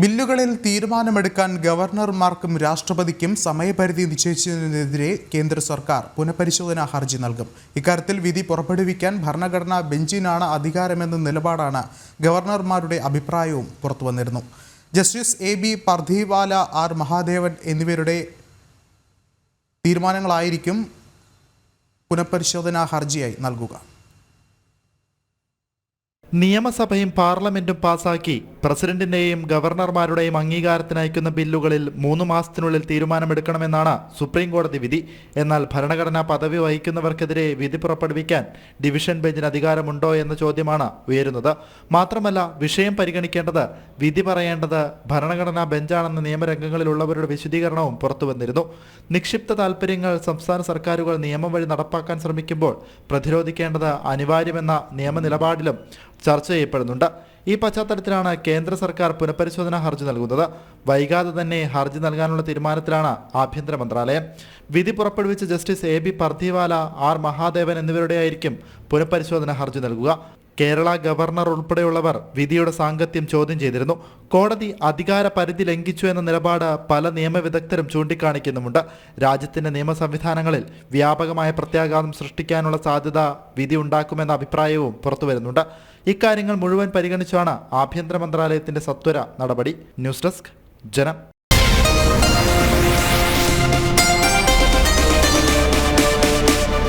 ബില്ലുകളിൽ തീരുമാനമെടുക്കാൻ ഗവർണർമാർക്കും രാഷ്ട്രപതിക്കും സമയപരിധി നിശ്ചയിച്ചതിനെതിരെ കേന്ദ്ര സർക്കാർ പുനഃപരിശോധനാ ഹർജി നൽകും. ഇക്കാര്യത്തിൽ വിധി പുറപ്പെടുവിക്കാൻ ഭരണഘടനാ ബെഞ്ചിനാണ് അധികാരമെന്ന നിലപാടാണ് ഗവർണർമാരുടെ അഭിപ്രായവും പുറത്തുവന്നിരുന്നു. Justice A B Pardiwala R Mahadevan എന്നിവരുടെ തീരുമാനങ്ങളായിരിക്കും പുനഃപരിശോധനാ ഹർജിയായി നൽകുക. നിയമസഭയും പാർലമെന്റും പാസാക്കി. പ്രസിഡന്റിന്റെയും ഗവർണർമാരുടെയും അംഗീകാരത്തിന് അയക്കുന്ന ബില്ലുകളിൽ മൂന്ന് മാസത്തിനുള്ളിൽ തീരുമാനമെടുക്കണമെന്നാണ് സുപ്രീം കോടതി വിധി. എന്നാൽ ഭരണഘടനാ പദവി വഹിക്കുന്നവർക്കെതിരെ വിധി പുറപ്പെടുവിക്കാൻ ഡിവിഷൻ ബെഞ്ചിന് അധികാരമുണ്ടോ എന്ന ചോദ്യമാണ് ഉയരുന്നത്. മാത്രമല്ല വിഷയം പരിഗണിക്കേണ്ടത് വിധി പറയേണ്ടത് ഭരണഘടനാ ബെഞ്ചാണെന്ന നിയമരംഗങ്ങളിലുള്ളവരുടെ വിശദീകരണവും പുറത്തുവന്നിരുന്നു. നിക്ഷിപ്ത താൽപ്പര്യങ്ങൾ സംസ്ഥാന സർക്കാരുകൾ നിയമം വഴി നടപ്പാക്കാൻ ശ്രമിക്കുമ്പോൾ പ്രതിരോധിക്കേണ്ടത് അനിവാര്യമെന്ന നിയമനിലപാടിലും ചർച്ച ചെയ്യപ്പെടുന്നുണ്ട്. ഈ പശ്ചാത്തലത്തിലാണ് കേന്ദ്ര സർക്കാർ പുനഃപരിശോധനാ ഹർജി നൽകുന്നത്. വൈകാതെ തന്നെ ഹർജി നൽകാനുള്ള തീരുമാനത്തിലാണ് ആഭ്യന്തര മന്ത്രാലയം. വിധി പുറപ്പെടുവിച്ച justice A B Pardiwala R Mahadevan എന്നിവരുടെയായിരിക്കും പുനഃപരിശോധന ഹർജി നൽകുക. കേരള ഗവർണർ ഉൾപ്പെടെയുള്ളവർ വിധിയുടെ സാങ്കത്യം ചോദ്യം ചെയ്തിരുന്നു. കോടതി അധികാര പരിധി ലംഘിച്ചു എന്ന നിലപാട് പല നിയമവിദഗ്ധരും ചൂണ്ടിക്കാണിക്കുന്നുമുണ്ട്. രാജ്യത്തിന്റെ നിയമ സംവിധാനങ്ങളിൽ വ്യാപകമായ പ്രത്യാഘാതം സൃഷ്ടിക്കാനുള്ള സാധ്യത വിധി ഉണ്ടാക്കുമെന്ന അഭിപ്രായവും പുറത്തുവരുന്നുണ്ട് ഇക്കാര്യങ്ങൾ മുഴുവൻ പരിഗണിച്ചാണ് ആഭ്യന്തര മന്ത്രാലയത്തിന്റെ സത്വര നടപടി. ന്യൂസ് ഡെസ്ക് ജനം.